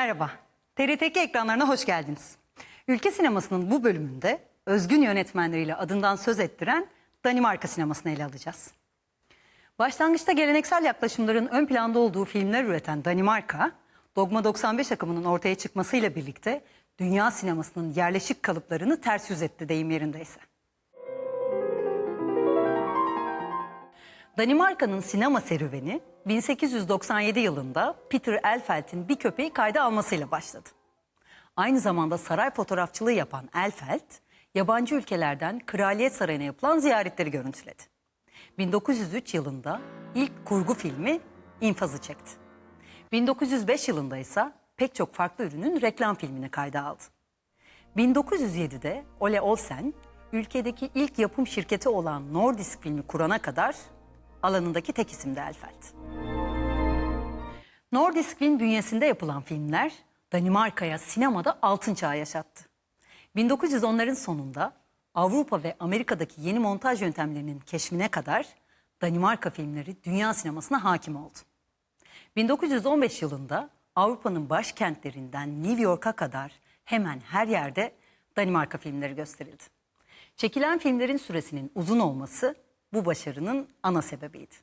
Merhaba. TRT2 ekranlarına hoş geldiniz. Ülke sinemasının bu bölümünde özgün yönetmenleriyle adından söz ettiren Danimarka sinemasını ele alacağız. Başlangıçta geleneksel yaklaşımların ön planda olduğu filmler üreten Danimarka, Dogma 95 akımının ortaya çıkmasıyla birlikte dünya sinemasının yerleşik kalıplarını ters yüz etti deyim yerindeyse. Danimarka'nın sinema serüveni 1897 yılında Peter Elfelt'in bir köpeği kayda almasıyla başladı. Aynı zamanda saray fotoğrafçılığı yapan Elfelt, yabancı ülkelerden Kraliyet Sarayı'na yapılan ziyaretleri görüntüledi. 1903 yılında ilk kurgu filmi İnfaz'ı çekti. 1905 yılında ise pek çok farklı ürünün reklam filmini kayda aldı. 1907'de Ole Olsen, ülkedeki ilk yapım şirketi olan Nordisk filmi kurana kadar alanındaki tek isimdi Elfelt. Nordisk film bünyesinde yapılan filmler Danimarka'ya sinemada altın çağı yaşattı. 1910'ların sonunda Avrupa ve Amerika'daki yeni montaj yöntemlerinin keşfine kadar Danimarka filmleri dünya sinemasına hakim oldu. 1915 yılında Avrupa'nın başkentlerinden New York'a kadar hemen her yerde Danimarka filmleri gösterildi. Çekilen filmlerin süresinin uzun olması bu başarının ana sebebiydi.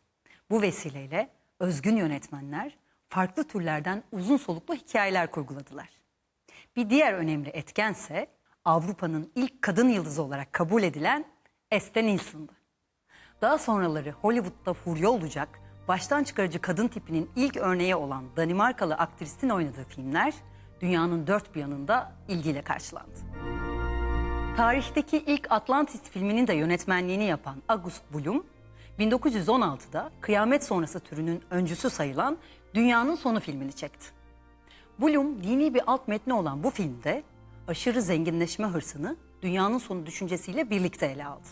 Bu vesileyle özgün yönetmenler farklı türlerden uzun soluklu hikayeler kurguladılar. Bir diğer önemli etkense Avrupa'nın ilk kadın yıldızı olarak kabul edilen Esther Nielsen'dı. Daha sonraları Hollywood'da furya olacak baştan çıkarıcı kadın tipinin ilk örneği olan Danimarkalı aktrisin oynadığı filmler dünyanın dört bir yanında ilgiyle karşılandı. Tarihteki ilk Atlantis filminin de yönetmenliğini yapan August Blum, 1916'da kıyamet sonrası türünün öncüsü sayılan Dünyanın Sonu filmini çekti. Blum dini bir alt metni olan bu filmde aşırı zenginleşme hırsını dünyanın sonu düşüncesiyle birlikte ele aldı.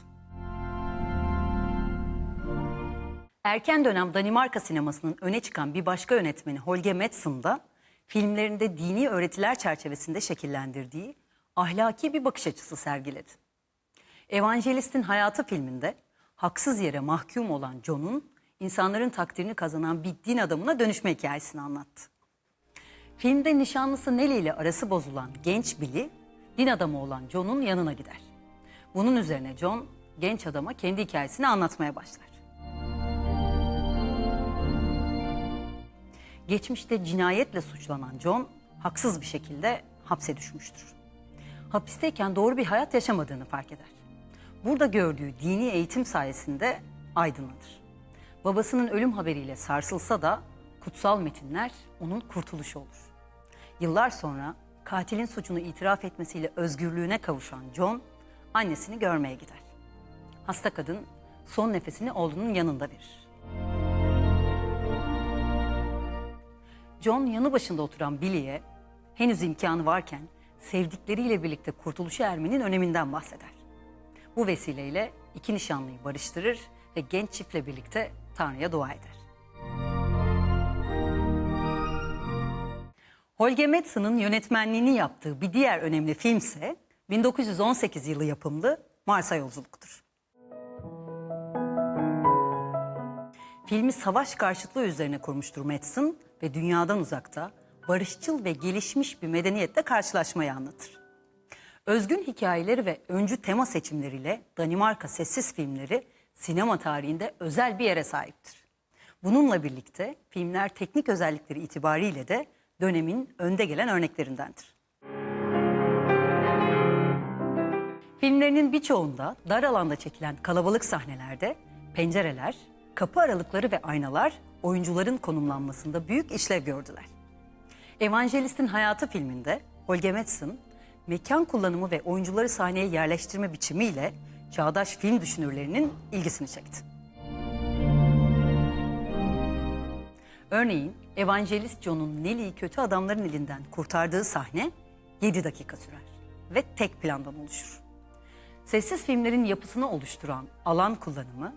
Erken dönem Danimarka sinemasının öne çıkan bir başka yönetmeni Holger Madsen da filmlerinde dini öğretiler çerçevesinde şekillendirdiği ahlaki bir bakış açısı sergiledi. Evangelistin Hayatı filminde haksız yere mahkum olan John'un insanların takdirini kazanan bir din adamına dönüşme hikayesini anlattı. Filmde nişanlısı Nelly ile arası bozulan genç Billy, din adamı olan John'un yanına gider. Bunun üzerine John, genç adama kendi hikayesini anlatmaya başlar. Geçmişte cinayetle suçlanan John, haksız bir şekilde hapse düşmüştür. Hapisteyken doğru bir hayat yaşamadığını fark eder. Burada gördüğü dini eğitim sayesinde aydınlanır. Babasının ölüm haberiyle sarsılsa da kutsal metinler onun kurtuluşu olur. Yıllar sonra katilin suçunu itiraf etmesiyle özgürlüğüne kavuşan John annesini görmeye gider. Hasta kadın son nefesini oğlunun yanında verir. John yanı başında oturan Billy'e henüz imkanı varken sevdikleriyle birlikte kurtuluşa ermenin öneminden bahseder. Bu vesileyle iki nişanlıyı barıştırır ve genç çiftle birlikte Tanrı'ya dua eder. Holger Madsen'ın yönetmenliğini yaptığı bir diğer önemli film ise 1918 yılı yapımlı Mars'a Yolculuk'tur. Filmi savaş karşıtlığı üzerine kurmuştur Madsen ve dünyadan uzakta barışçıl ve gelişmiş bir medeniyetle karşılaşmayı anlatır. Özgün hikayeleri ve öncü tema seçimleriyle Danimarka sessiz filmleri sinema tarihinde özel bir yere sahiptir. Bununla birlikte filmler teknik özellikleri itibariyle de dönemin önde gelen örneklerindendir. Filmlerinin birçoğunda dar alanda çekilen kalabalık sahnelerde pencereler, kapı aralıkları ve aynalar oyuncuların konumlanmasında büyük işlev gördüler. Evangelistin Hayatı filminde Holger Madsen, mekan kullanımı ve oyuncuları sahneye yerleştirme biçimiyle çağdaş film düşünürlerinin ilgisini çekti. Örneğin Evangelist John'un Nelly'yi kötü adamların elinden kurtardığı sahne 7 dakika sürer ve tek plandan oluşur. Sessiz filmlerin yapısını oluşturan alan kullanımı,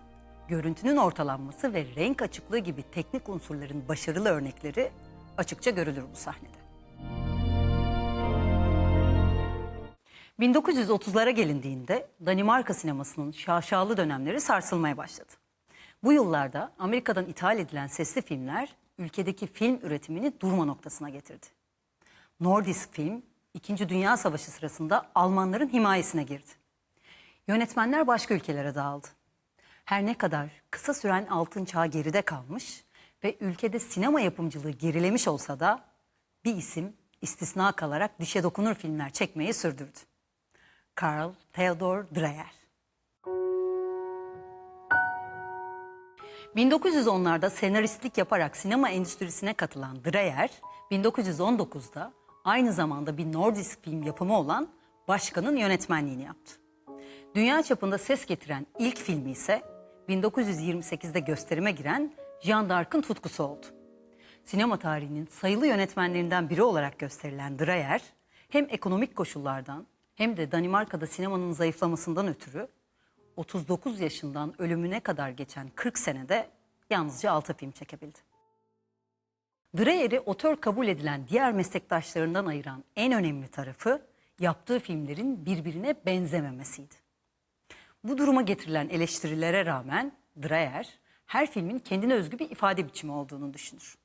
görüntünün ortalanması ve renk açıklığı gibi teknik unsurların başarılı örnekleri açıkça görülür bu sahnede. 1930'lara gelindiğinde Danimarka sinemasının şaşalı dönemleri sarsılmaya başladı. Bu yıllarda Amerika'dan ithal edilen sesli filmler ülkedeki film üretimini durma noktasına getirdi. Nordisk film 2. Dünya Savaşı sırasında Almanların himayesine girdi. Yönetmenler başka ülkelere dağıldı. Her ne kadar kısa süren altın çağ geride kalmış ve ülkede sinema yapımcılığı gerilemiş olsa da bir isim istisna kalarak dişe dokunur filmler çekmeyi sürdürdü. Karl Theodor Dreyer. 1910'larda senaristlik yaparak sinema endüstrisine katılan Dreyer, 1919'da aynı zamanda bir Nordisk film yapımı olan Başkan'ın yönetmenliğini yaptı. Dünya çapında ses getiren ilk filmi ise 1928'de gösterime giren Jean d'Arc'ın tutkusu oldu. Sinema tarihinin sayılı yönetmenlerinden biri olarak gösterilen Dreyer, hem ekonomik koşullardan hem de Danimarka'da sinemanın zayıflamasından ötürü 39 yaşından ölümüne kadar geçen 40 senede yalnızca 6 film çekebildi. Dreyer'i otör kabul edilen diğer meslektaşlarından ayıran en önemli tarafı yaptığı filmlerin birbirine benzememesiydi. Bu duruma getirilen eleştirilere rağmen Dreyer her filmin kendine özgü bir ifade biçimi olduğunu düşünür.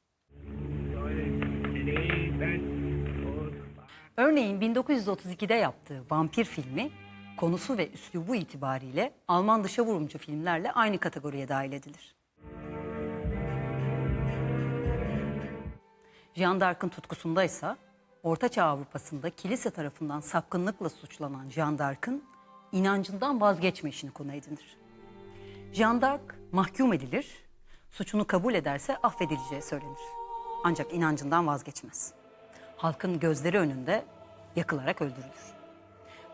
Örneğin 1932'de yaptığı Vampir filmi konusu ve üslubu itibariyle Alman dışa vurumcu filmlerle aynı kategoriye dahil edilir. Jean d'Arc'ın tutkusunda ise Ortaçağ Avrupa'sında kilise tarafından sapkınlıkla suçlanan Jean d'Arc'ın inancından vazgeçme konu edinir. Jean d'Arc mahkum edilir, suçunu kabul ederse affedileceği söylenir. Ancak inancından vazgeçmez. Halkın gözleri önünde yakılarak öldürülür.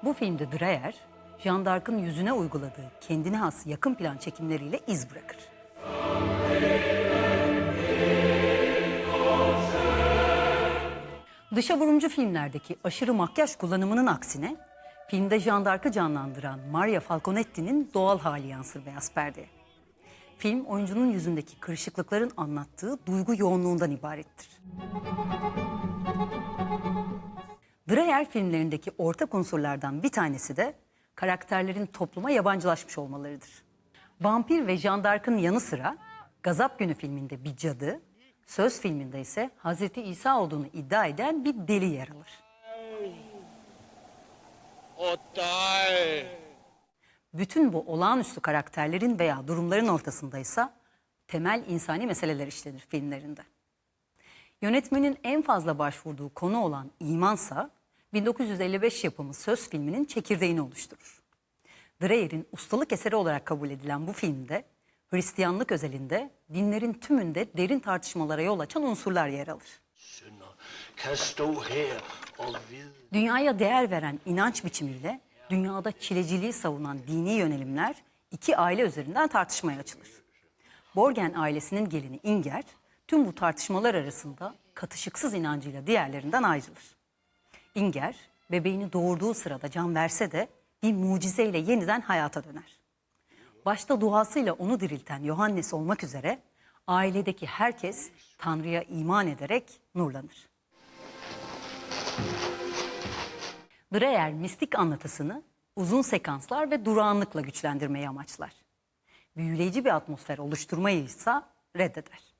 Bu filmde Dreyer, Jean d'Arc'ın yüzüne uyguladığı kendine has yakın plan çekimleriyle iz bırakır. Dışa vurumcu filmlerdeki aşırı makyaj kullanımının aksine filmde Jean d'Arc'ı canlandıran Maria Falconetti'nin doğal hali yansır beyaz perdeye. Film oyuncunun yüzündeki kırışıklıkların anlattığı duygu yoğunluğundan ibarettir. Dreyer filmlerindeki ortak unsurlardan bir tanesi de karakterlerin topluma yabancılaşmış olmalarıdır. Vampir ve Jean d'Arc'ın yanı sıra Gazap Günü filminde bir cadı, Söz filminde ise Hazreti İsa olduğunu iddia eden bir deli yer alır. Dig! Bütün bu olağanüstü karakterlerin veya durumların ortasındaysa temel insani meseleler işlenir filmlerinde. Yönetmenin en fazla başvurduğu konu olan imansa 1955 yapımı Söz filminin çekirdeğini oluşturur. Dreyer'in ustalık eseri olarak kabul edilen bu filmde Hristiyanlık özelinde dinlerin tümünde derin tartışmalara yol açan unsurlar yer alır. Dünyaya değer veren inanç biçimiyle dünyada çileciliği savunan dini yönelimler iki aile üzerinden tartışmaya açılır. Borgen ailesinin gelini Inger tüm bu tartışmalar arasında katışıksız inancıyla diğerlerinden ayrılır. Inger bebeğini doğurduğu sırada can verse de bir mucizeyle yeniden hayata döner. Başta duasıyla onu dirilten Yohannes olmak üzere ailedeki herkes Tanrı'ya iman ederek nurlanır. Dreyer mistik anlatısını uzun sekanslar ve durağanlıkla güçlendirmeyi amaçlar. Büyüleyici bir atmosfer oluşturmayı ise reddeder.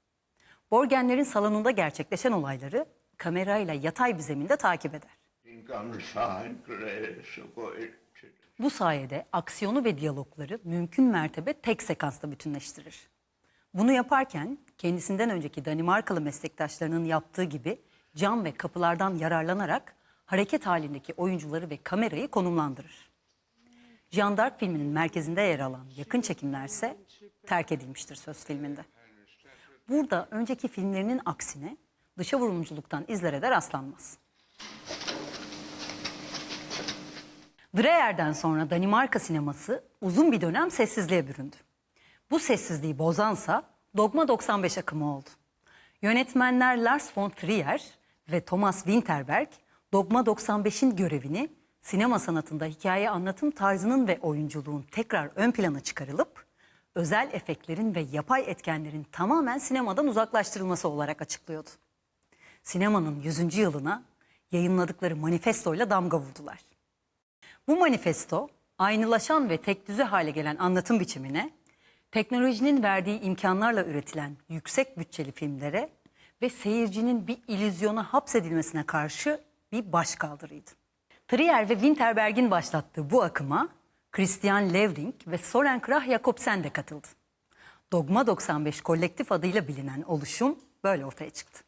Borgenlerin salonunda gerçekleşen olayları kamerayla yatay bir zeminde takip eder. Bu sayede aksiyonu ve diyalogları mümkün mertebe tek sekansta bütünleştirir. Bunu yaparken kendisinden önceki Danimarkalı meslektaşlarının yaptığı gibi cam ve kapılardan yararlanarak hareket halindeki oyuncuları ve kamerayı konumlandırır. Jean d'Arc filminin merkezinde yer alan yakın çekimlerse terk edilmiştir söz filminde. Burada önceki filmlerinin aksine dışa vurumculuktan izlere de rastlanmaz. Dreyer'den sonra Danimarka sineması uzun bir dönem sessizliğe büründü. Bu sessizliği bozansa Dogma 95 akımı oldu. Yönetmenler Lars von Trier ve Thomas Winterberg Dogma 95'in görevini sinema sanatında hikaye anlatım tarzının ve oyunculuğun tekrar ön plana çıkarılıp özel efektlerin ve yapay etkenlerin tamamen sinemadan uzaklaştırılması olarak açıklıyordu. Sinemanın 100. yılına yayınladıkları manifestoyla damga vurdular. Bu manifesto aynılaşan ve tek düze hale gelen anlatım biçimine, teknolojinin verdiği imkanlarla üretilen yüksek bütçeli filmlere ve seyircinin bir illüzyona hapsedilmesine karşı bir başkaldırıydı. Trier ve Winterberg'in başlattığı bu akıma Christian Levring ve Soren Krah Jakobsen de katıldı. Dogma 95 kolektif adıyla bilinen oluşum böyle ortaya çıktı.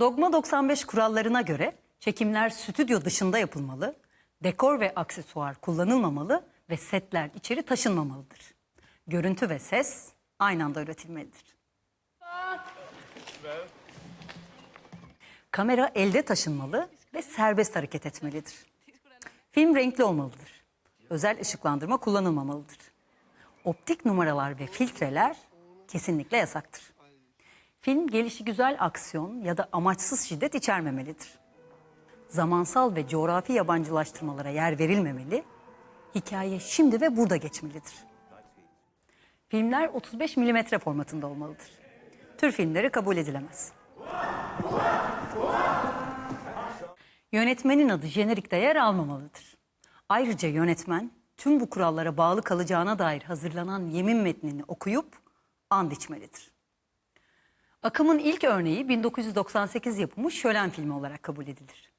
Dogma 95 kurallarına göre çekimler stüdyo dışında yapılmalı, dekor ve aksesuar kullanılmamalı ve setler içeri taşınmamalıdır. Görüntü ve ses aynı anda üretilmelidir. Kamera elde taşınmalı ve serbest hareket etmelidir. Film renkli olmalıdır. Özel ışıklandırma kullanılmamalıdır. Optik numaralar ve filtreler kesinlikle yasaktır. Film gelişi güzel aksiyon ya da amaçsız şiddet içermemelidir. Zamansal ve coğrafi yabancılaştırmalara yer verilmemeli, hikaye şimdi ve burada geçmelidir. Filmler 35 mm formatında olmalıdır. Tür filmleri kabul edilemez. Yönetmenin adı jenerikte yer almamalıdır. Ayrıca yönetmen tüm bu kurallara bağlı kalacağına dair hazırlanan yemin metnini okuyup and içmelidir. Akımın ilk örneği 1998 yapımı Şölen filmi olarak kabul edilir.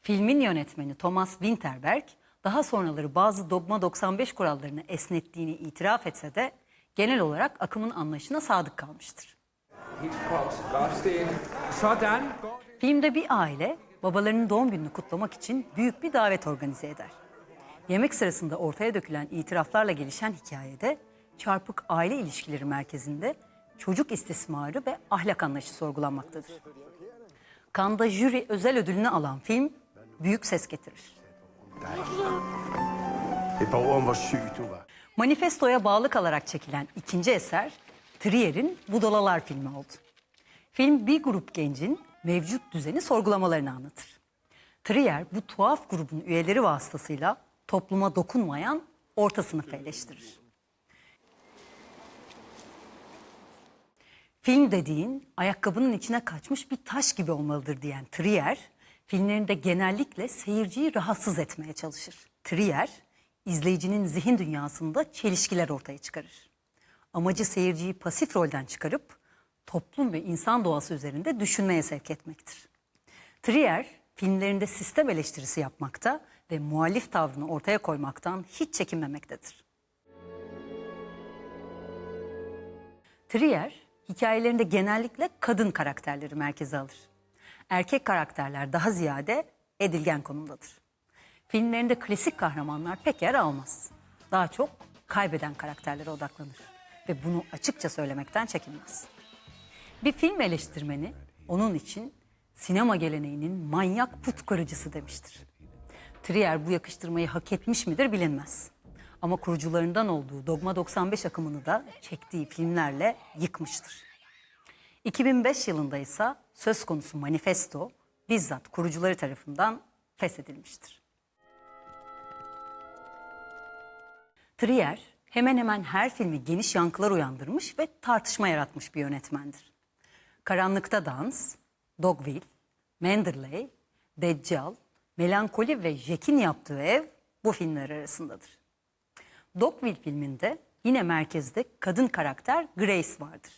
Filmin yönetmeni Thomas Winterberg daha sonraları bazı Dogma 95 kurallarını esnettiğini itiraf etse de genel olarak akımın anlayışına sadık kalmıştır. Filmde bir aile babalarının doğum gününü kutlamak için büyük bir davet organize eder. Yemek sırasında ortaya dökülen itiraflarla gelişen hikayede çarpık aile ilişkileri merkezinde çocuk istismarı ve ahlak anlayışı sorgulanmaktadır. Kanda jüri özel ödülünü alan film büyük ses getirir. Manifestoya bağlı kalarak çekilen ikinci eser Trier'in Budalalar filmi oldu. Film bir grup gencin mevcut düzeni sorgulamalarını anlatır. Trier bu tuhaf grubun üyeleri vasıtasıyla topluma dokunmayan orta sınıfı eleştirir. Film dediğin ayakkabının içine kaçmış bir taş gibi olmalıdır diyen Trier, filmlerinde genellikle seyirciyi rahatsız etmeye çalışır. Trier, izleyicinin zihin dünyasında çelişkiler ortaya çıkarır. Amacı seyirciyi pasif rolden çıkarıp toplum ve insan doğası üzerinde düşünmeye sevk etmektir. Trier, filmlerinde sistem eleştirisi yapmakta ve muhalif tavrını ortaya koymaktan hiç çekinmemektedir. Trier, hikayelerinde genellikle kadın karakterleri merkeze alır. Erkek karakterler daha ziyade edilgen konumdadır. Filmlerinde klasik kahramanlar pek yer almaz. Daha çok kaybeden karakterlere odaklanır ve bunu açıkça söylemekten çekinmez. Bir film eleştirmeni onun için sinema geleneğinin manyak put kırıcısı demiştir. Trier bu yakıştırmayı hak etmiş midir bilinmez. Ama kurucularından olduğu Dogma 95 akımını da çektiği filmlerle yıkmıştır. 2005 yılında ise söz konusu manifesto bizzat kurucuları tarafından feshedilmiştir. Trier hemen hemen her filmi geniş yankılar uyandırmış ve tartışma yaratmış bir yönetmendir. Karanlıkta Dans, Dogville, Manderley, Deccal, Melankoli ve Jack'in yaptığı ev bu filmler arasındadır. Dogville filminde yine merkezde kadın karakter Grace vardır.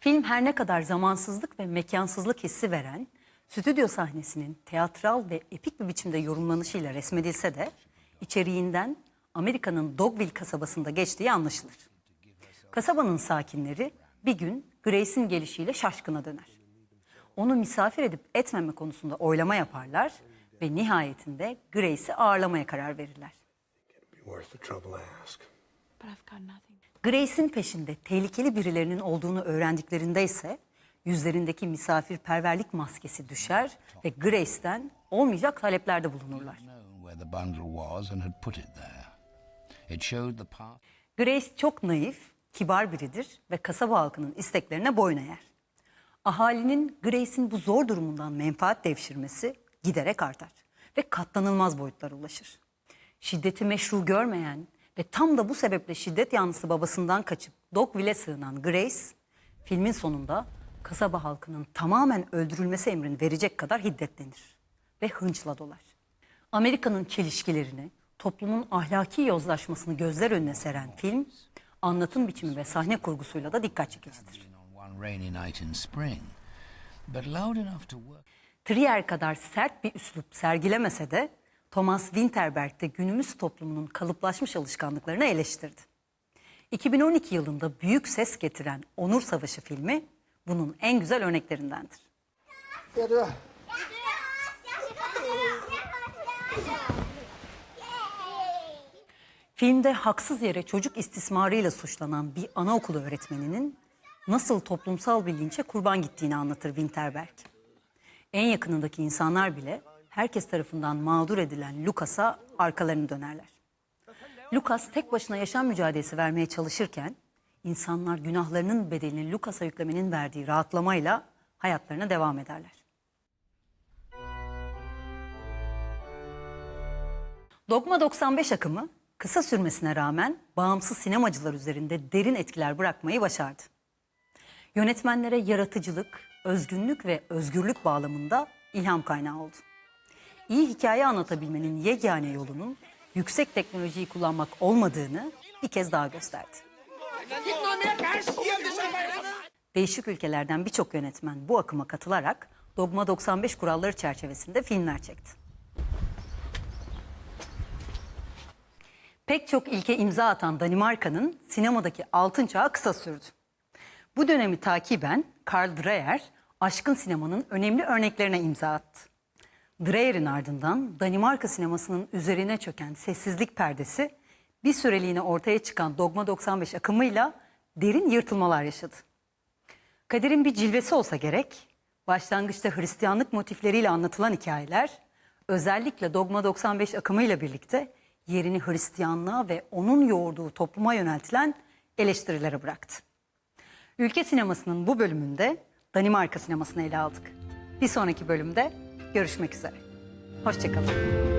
Film her ne kadar zamansızlık ve mekansızlık hissi veren, stüdyo sahnesinin teatral ve epik bir biçimde yorumlanışıyla resmedilse de içeriğinden Amerika'nın Dogville kasabasında geçtiği anlaşılır. Kasabanın sakinleri bir gün Grace'in gelişiyle şaşkına döner. Onu misafir edip etmeme konusunda oylama yaparlar ve nihayetinde Grace'i ağırlamaya karar verirler. Grace'in peşinde tehlikeli birilerinin olduğunu öğrendiklerinde ise yüzlerindeki misafirperverlik maskesi düşer ve Grace'den olmayacak taleplerde bulunurlar. Grace çok naif, kibar biridir ve kasaba halkının isteklerine boyun eğer. Ahalinin Grace'in bu zor durumundan menfaat devşirmesi giderek artar ve katlanılmaz boyutlara ulaşır. Şiddeti meşru görmeyen ve tam da bu sebeple şiddet yanlısı babasından kaçıp Dogville'e sığınan Grace, filmin sonunda kasaba halkının tamamen öldürülmesi emrini verecek kadar hiddetlenir ve hınçla dolar. Amerika'nın çelişkilerini, toplumun ahlaki yozlaşmasını gözler önüne seren film, anlatım biçimi ve sahne kurgusuyla da dikkat çekicidir. Trier kadar sert bir üslup sergilemese de Thomas Winterberg de günümüz toplumunun kalıplaşmış alışkanlıklarını eleştirdi. 2012 yılında büyük ses getiren Onur Savaşı filmi bunun en güzel örneklerindendir. Filmde haksız yere çocuk istismarıyla suçlanan bir anaokulu öğretmeninin nasıl toplumsal bir kurban gittiğini anlatır Winterberg. En yakınındaki insanlar bile herkes tarafından mağdur edilen Lucas'a arkalarını dönerler. Lucas tek başına yaşam mücadelesi vermeye çalışırken insanlar günahlarının bedelini Lucas'a yüklemenin verdiği rahatlamayla hayatlarına devam ederler. Dogma 95 akımı kısa sürmesine rağmen bağımsız sinemacılar üzerinde derin etkiler bırakmayı başardı. Yönetmenlere yaratıcılık, özgünlük ve özgürlük bağlamında ilham kaynağı oldu. İyi hikaye anlatabilmenin yegane yolunun yüksek teknolojiyi kullanmak olmadığını bir kez daha gösterdi. Değişik ülkelerden birçok yönetmen bu akıma katılarak Dogma 95 kuralları çerçevesinde filmler çekti. Pek çok ilke imza atan Danimarka'nın sinemadaki altın çağı kısa sürdü. Bu dönemi takiben Karl Dreyer, aşkın sinemanın önemli örneklerine imza attı. Dreyer'in ardından Danimarka sinemasının üzerine çöken sessizlik perdesi bir süreliğine ortaya çıkan Dogma 95 akımıyla derin yırtılmalar yaşadı. Kaderin bir cilvesi olsa gerek, başlangıçta Hristiyanlık motifleriyle anlatılan hikayeler, özellikle Dogma 95 akımıyla birlikte yerini Hristiyanlığa ve onun yoğurduğu topluma yöneltilen eleştirilere bıraktı. Ülke sinemasının bu bölümünde Danimarka sinemasını ele aldık. Bir sonraki bölümde görüşmek üzere. Hoşçakalın.